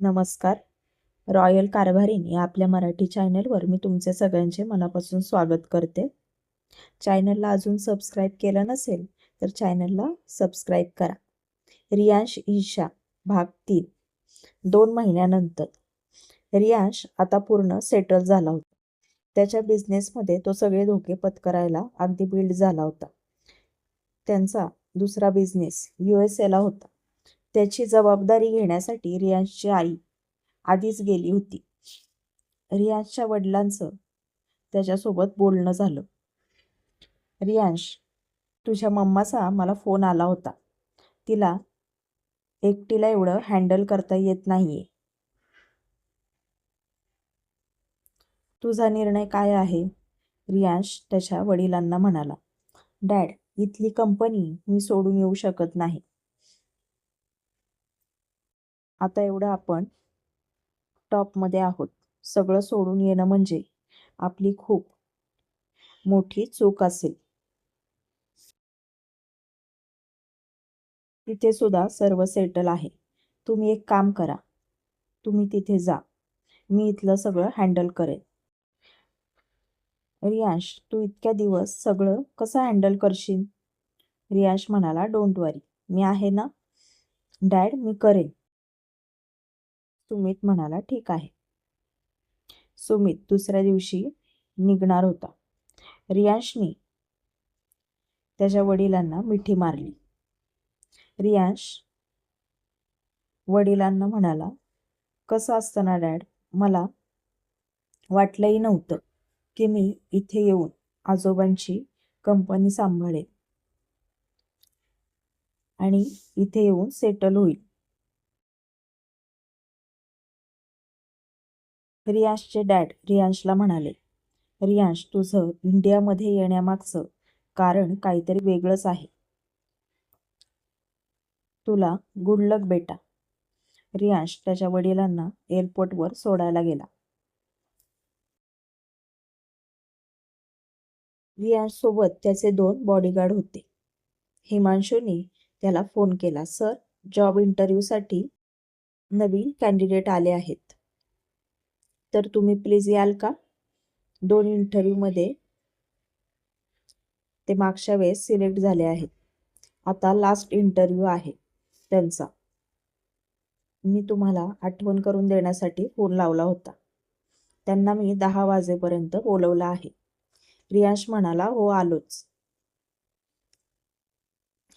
नमस्कार. रॉयल कारभारीने या आपल्या मराठी चॅनलवर मी तुमचे सगळ्यांचे मनापासून स्वागत करते. चॅनलला अजून सबस्क्राईब केलं नसेल तर चॅनलला सबस्क्राईब करा. रियांश ईशा भाग तीन दोन महिन्यानंतर. रियांश आता पूर्ण सेटल झाला होता. त्याच्या बिझनेसमध्ये तो सगळे धोके पत्करायला अगदी बिल्ड झाला होता. त्यांचा दुसरा बिझनेस यू एस एला होता. त्याची जबाबदारी घेण्यासाठी रियांशची आई आधीच गेली होती. रियांशच्या वडिलांचं त्याच्यासोबत बोलणं झालं. रियांश तुझ्या मम्माचा मला फोन आला होता. तिला एकटीला एवढं हँडल करता येत नाहीये. तुझा निर्णय काय आहे? रियांश त्याच्या वडिलांना म्हणाला. डॅड इथली कंपनी मी सोडून येऊ शकत नाही. आता एवढं आपण टॉपमध्ये आहोत. सगळं सोडून येणं म्हणजे आपली खूप मोठी चूक असेल. तिथे सुद्धा सर्व सेटल आहे. तुम्ही एक काम करा. तुम्ही तिथे जा. मी इथलं सगळं हँडल करेन. रियांश तू इतक्या दिवस सगळं कसं हँडल करशील? रियांश म्हणाला डोंट वरी मी आहे ना? डॅड मी करेन. सुमित म्हणाला ठीक आहे. सुमित दुसऱ्या दिवशी निघणार होता. रियांशनी त्याच्या वडिलांना मिठी मारली. रियांश वडिलांना म्हणाला कसं असतं ना डॅड मला वाटलंही नव्हतं की मी इथे येऊन आजोबांची कंपनी सांभाळेन आणि इथे येऊन सेटल होईल. रियांशचे डॅड रियांशला म्हणाले रियांश तुझं इंडियामध्ये येण्यामागचं कारण काहीतरी वेगळंच आहे. तुला गुड लक बेटा. रियांश त्याच्या वडिलांना एअरपोर्टवर सोडायला गेला. रियांश सोबत त्याचे दोन बॉडीगार्ड होते. हिमांशूने त्याला फोन केला सर जॉब इंटरव्ह्यूसाठी नवीन कॅन्डिडेट आले आहेत. तर तुम्ही प्लीज याल का? दोन इंटरव्ह्यूमध्ये ते मागच्या वेळेस सिलेक्ट झाले आहेत. आता लास्ट इंटरव्ह्यू आहे त्यांचा. मी तुम्हाला आठवण करून देण्यासाठी फोन लावला होता. त्यांना मी दहा वाजेपर्यंत बोलवलं आहे. रियांश म्हणाला हो आलोच.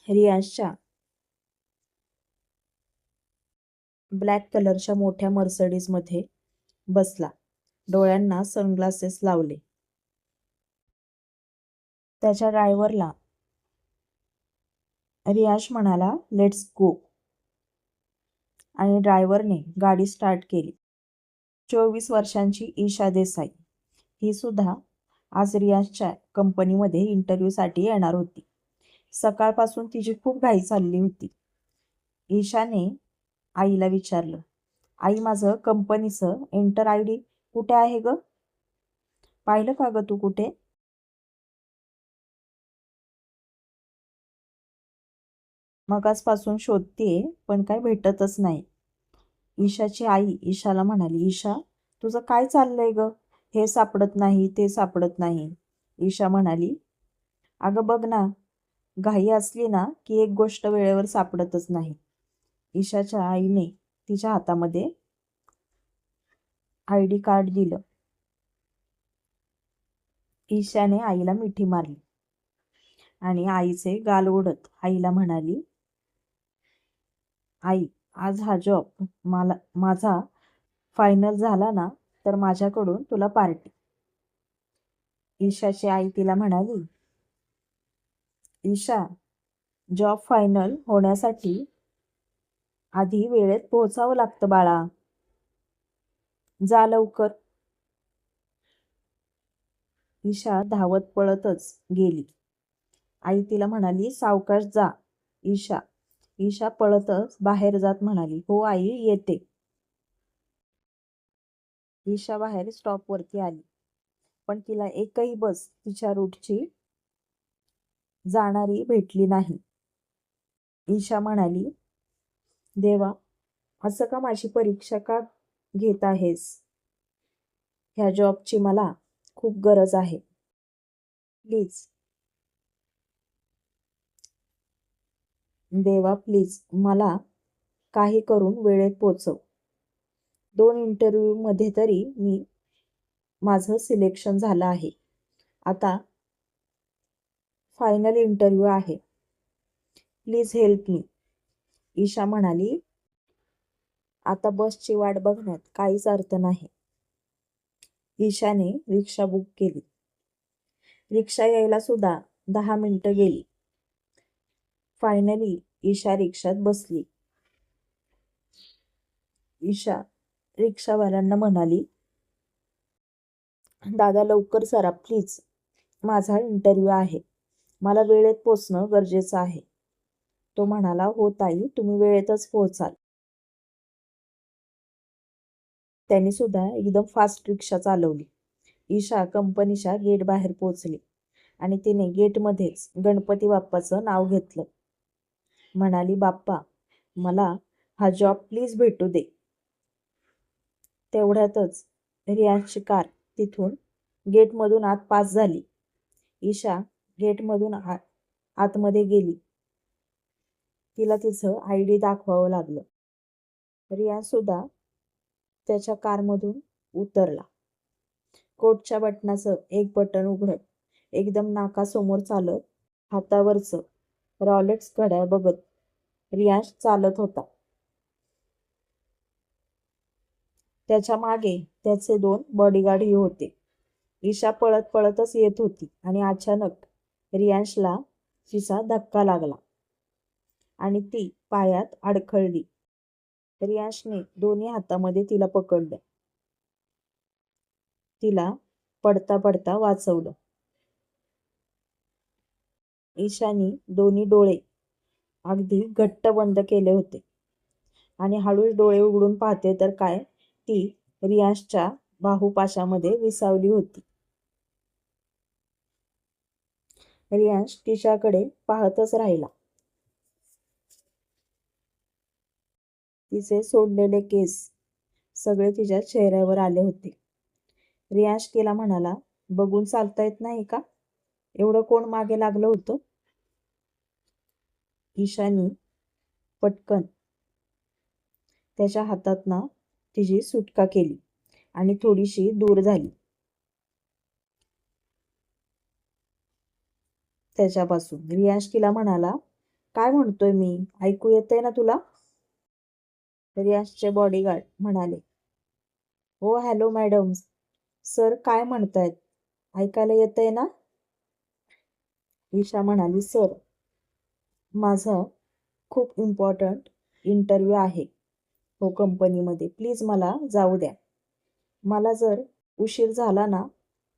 रियांशच्या ब्लॅक कलरच्या मोठ्या मर्सडीजमध्ये बसला. डोळ्यांना सनग्लासेस लावले. त्याच्या ड्रायव्हरला रियाश म्हणाला लेट्स गो आणि ड्रायव्हरने गाडी स्टार्ट केली. चोवीस वर्षांची ईशा देसाई. ही सुद्धा आज रियाजच्या कंपनीमध्ये इंटरव्ह्यूसाठी येणार होती. सकाळपासून तिची खूप घाई चालली होती. ईशाने आईला विचारलं आई माझं कंपनीचं. एंटर आय डी कुठे आहे ग? पाहिलं का ग तू कुठे? मगासपासून शोधतेय पण काय भेटतच नाही. ईशाची आई ईशाला म्हणाली ईशा तुझं काय चाललंय ग? हे सापडत नाही ते सापडत नाही. ईशा म्हणाली अगं बघ ना घाई असली ना की एक गोष्ट वेळेवर सापडतच नाही. ईशाच्या आईने तिच्या हातामध्ये आय डी कार्ड दिलं. ईशाने आईला मिठी मारली आणि आईचे गाल ओढत आईला म्हणाली आई आज हा जॉब मला माझा फायनल झाला ना तर माझ्याकडून तुला पार्टी. ईशाची आई तिला म्हणाली ईशा जॉब फायनल होण्यासाठी आधी वेळेत पोहोचावं लागतं बाळा. जा लवकर. ईशा धावत पळतच गेली. आई तिला म्हणाली सावकाश जा. ईशा ईशा पळतच बाहेर जात म्हणाली हो आई येते. ईशा बाहेर स्टॉपवरती आली. पण तिला एकही बस तिच्या रूटची जाणारी भेटली नाही. ईशा म्हणाली देवा असं का माझी परीक्षा का घेत आहेस? ह्या जॉबची मला खूप गरज आहे. प्लीज. देवा प्लीज मला काही करून वेळेत पोचव. दोन इंटरव्ह्यूमध्ये तरी मी माझं सिलेक्शन झालं आहे. आता फायनल इंटरव्ह्यू आहे. Please help me. ईशा म्हणाली आता बसची वाट बघण्यात काहीच अर्थ नाही. ईशाने रिक्षा बुक केली. रिक्षा यायला सुद्धा दहा मिनिटं गेली. फायनली ईशा रिक्षात बसली. ईशा रिक्षावाल्यांना म्हणाली दादा लवकर सरा प्लीज. माझा इंटरव्ह्यू आहे. मला वेळेत पोचणं गरजेचं आहे. तो म्हणाला हो ताई तुम्ही वेळेतच पोहोचाल. त्यांनी सुद्धा एकदम फास्ट रिक्षा चालवली. ईशा कंपनीच्या गेट बाहेर पोहोचली आणि तिने गेटमध्येच गणपती बाप्पाचं नाव घेतलं. म्हणाली बाप्पा मला हा जॉब प्लीज भेटू दे. तेवढ्यातच रियांशची कार तिथून गेटमधून आत पास झाली. ईशा गेटमधून आत आतमध्ये गेली. तिला तिचं आय डी दाखवावं लागलं. रियाज सुद्धा त्याच्या कारमधून उतरला. कोटच्या बटनाचं एक बटन उघडत एकदम नाकासमोर चालत हातावरचं रॉलेक्स घड्याळ बघत रियाज चालत होता. त्याच्यामागे त्याचे दोन बॉडीगार्डही होते. ईशा पळत पळतच येत होती आणि अचानक रियांशला तिचा धक्का लागला. आणि ती पायात अडखळली. रियाशने दोन्ही हातामध्ये तिला पकडलं. तिला पडता पडता वाचवलं. ईशानी दोन्ही डोळे अगदी घट्ट बंद केले होते. आणि हळूच डोळे उघडून पाहते तर काय ती रियाशच्या बाहुपाशामध्ये विसावली होती. रियांश तिच्याकडे पाहतच राहिला. तिचे सोडलेले केस सगळे तिच्या चेहऱ्यावर आले होते. रियाश केला म्हणाला बघून चालता येत नाही का? एवढं कोण मागे लागलं होतं? ईशानी पटकन त्याच्या हातातनं तिची सुटका केली आणि थोडीशी दूर झाली. त्याच्यापासून रियाश तिला म्हणाला काय म्हणतोय मी? ऐकू येतंय ना तुला? रियांशचे बॉडीगार्ड म्हणाले हो हॅलो मॅडम सर काय म्हणतायत? ऐकायला येतंय ना? ईशा म्हणाली सर माझा खूप इम्पॉर्टंट इंटरव्ह्यू आहे. हो कंपनीमध्ये प्लीज मला जाऊ द्या. मला जर उशीर झाला ना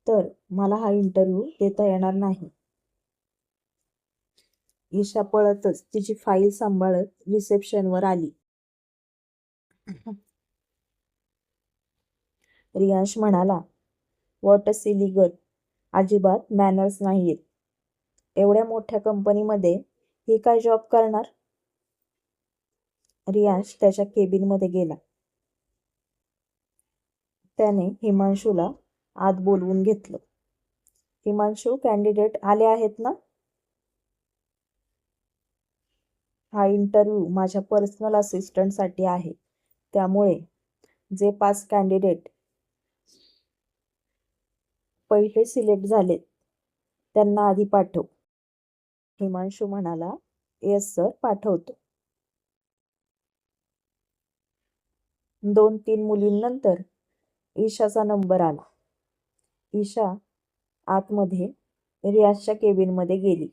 तर मला हा इंटरव्ह्यू देता येणार नाही. ईशा पळतच तिची फाईल सांभाळत रिसेप्शनवर आली. रियांश म्हणाला वॉट अ सिली गर्ल. अजिबात मॅनर्स नाहीयेत. एवढ्या मोठ्या कंपनीमध्ये ही काय जॉब करणार? रियांश त्याच्या केबिनमध्ये गेला. त्याने हिमांशूला आत बोलवून घेतलं. हिमांशू कॅन्डिडेट आले आहेत ना? हा इंटरव्ह्यू माझ्या पर्सनल असिस्टंटसाठी आहे. त्यामुळे जे पाच कॅन्डिडेट पहिले सिलेक्ट झालेत त्यांना आधी पाठव. हिमांशू म्हणाला येस सर पाठवतो. दोन तीन मुलींनंतर ईशाचा नंबर आला. ईशा आतमध्ये रियाजच्या केबिनमध्ये गेली.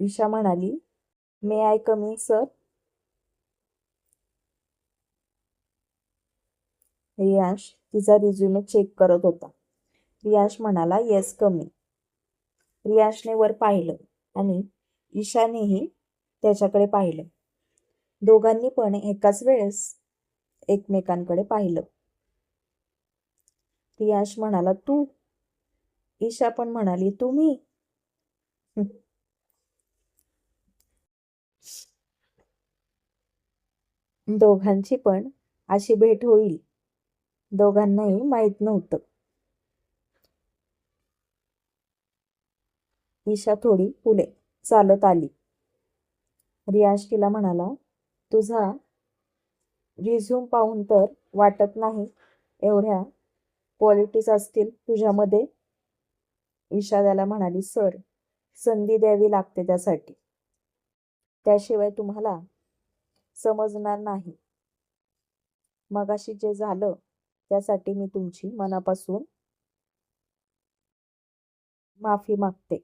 ईशा म्हणाली may I coming sir Riyansh तिचा रिझ्युमे चेक करत होता. रियांश म्हणाला येस कमी. रियांशने वर पाहिलं आणि ईशानेही त्याच्याकडे पाहिलं. दोघांनी पण एकाच वेळेस एकमेकांकडे पाहिलं. रियांश म्हणाला तू? ईशा पण म्हणाली तुम्ही? दोघांची पण अशी भेट होईल. दोघांनाही माहीत नव्हतं. ईशा थोडी पुढे चालत आली. रियाज तिला म्हणाला तुझा रिझ्यूम पाहून तर वाटत नाही एवढ्या क्वालिटीज असतील तुझ्यामध्ये. ईशा त्याला म्हणाली सर संधी द्यावी लागते त्यासाठी. त्याशिवाय तुम्हाला समजणार नाही. मगाशी जे झालं त्यासाठी मी तुमची मनापासून माफी मागते.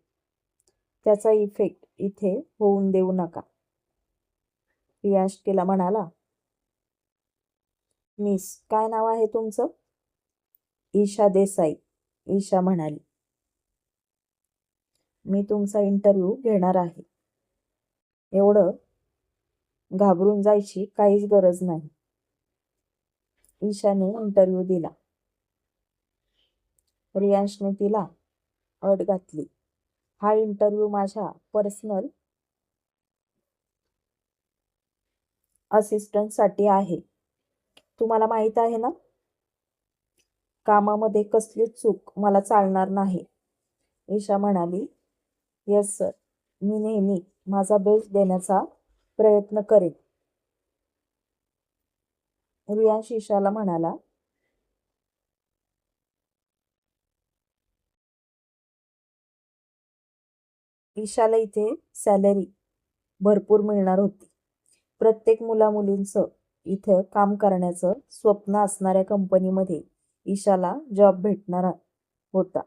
त्याचा इफेक्ट इथे होऊन देऊ नका. रियाश तिला म्हणाला मिस काय नाव आहे तुमचं? ईशा देसाई ईशा म्हणाली. मी तुमचा इंटरव्ह्यू घेणार आहे. एवढं घाबरून जायची काहीच गरज नाही. ईशाने इंटरव्ह्यू दिला. रियांशने तिला अट घातली. हा इंटरव्ह्यू माझ्या पर्सनल असिस्टंटसाठी आहे. तुम्हाला माहीत आहे ना? कामामध्ये कसली चूक मला चालणार नाही. ईशा म्हणाली येस सर मी नेहमी माझा बेस्ट देण्याचा प्रयत्न करेन. रियान शिशाला म्हणाला ईशाला इथे सॅलरी भरपूर मिळणार होती. प्रत्येक मुलामुलींचं इथं काम करण्याचं स्वप्न असणाऱ्या कंपनीमध्ये ईशाला जॉब भेटणार होता.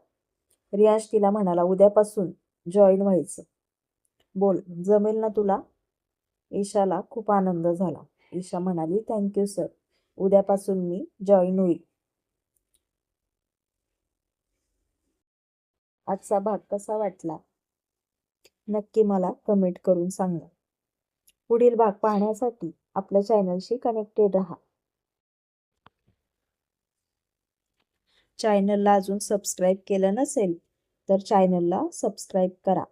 रियांश तिला म्हणाला उद्यापासून जॉईन व्हायचं. बोल जमेल ना तुला? ईशाला खूप आनंद झाला. ईशा म्हणाली थँक्यू सर उद्यापासून मी जॉईन होईल. आजचा भाग कसा वाटला? नक्की मला कमेंट करून सांगा. पुढील भाग पाहण्यासाठी आपल्या चॅनलशी कनेक्टेड राहा. चॅनलला अजून सबस्क्राईब केलं नसेल तर चॅनलला सबस्क्राईब करा.